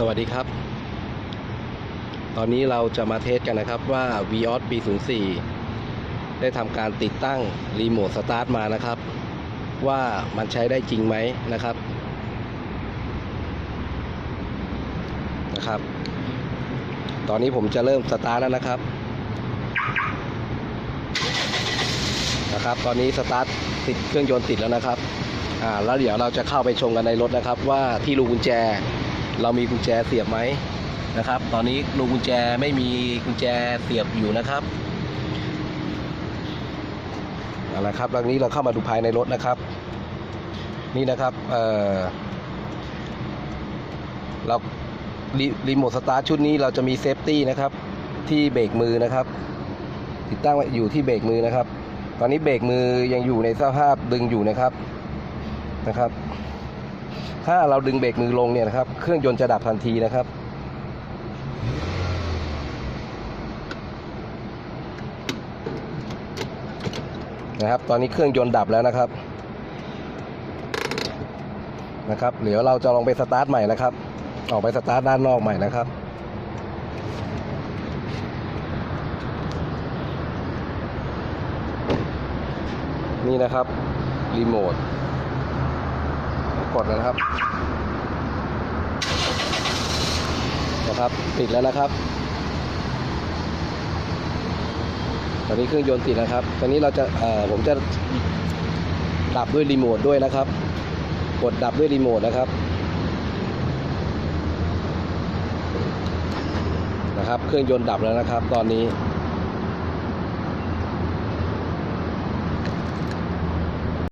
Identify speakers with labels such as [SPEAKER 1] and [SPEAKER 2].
[SPEAKER 1] สวัสดีครับ ตอนนี้เราจะมาเทสกันนะครับว่า Vios B04 ได้ทำการติดตั้งรีโมทสตาร์ทมานะครับ ว่ามันใช้ได้จริงไหมนะครับนะครับ ตอนนี้ผมจะเริ่มสตาร์ทแล้วนะครับนะครับ ตอนนี้สตาร์ทติดเครื่องยนต์ติดแล้วนะครับอ่าแล้วเดี๋ยวเราจะเข้าไปชมกันในรถนะครับ ว่าที่รูกุญแจ เรามีกุญแจเสียบไหมนะครับ ตอนนี้รูกุญแจไม่มีกุญแจเสียบอยู่นะครับเอาละครับแล้วนี้เราเข้ามาดูภายในรถนะครับ นี่นะครับเอ่อเรารีรีโมทสตาร์ทชุดนี้เราจะมีเซฟตี้นะครับ ที่เบรกมือนะครับ ติดตั้งไว้อยู่ที่เบรกมือนะครับ ตอนนี้เบรกมือยังอยู่ในสภาพดึงอยู่นะครับนะครับ ถ้าเราดึงเบรกมือลงเนี่ยนะครับ เครื่องยนต์จะดับทันทีนะครับ นะครับ ตอนนี้เครื่องยนต์ดับแล้วนะครับ นะครับ เดี๋ยวเราจะลองไปสตาร์ทใหม่นะครับ ออกไปสตาร์ทด้านนอกใหม่นะครับนี่นะครับ รีโมท กดนะครับนะครับติดแล้วนะครับตอนนี้เครื่องยนต์ติดนะครับ ตอนนี้เราจะเอ่อผมจะดับด้วยรีโมทด้วยนะครับ กดดับด้วยรีโมทนะครับนะครับ เครื่องยนต์ดับแล้วนะครับ ตอนนี้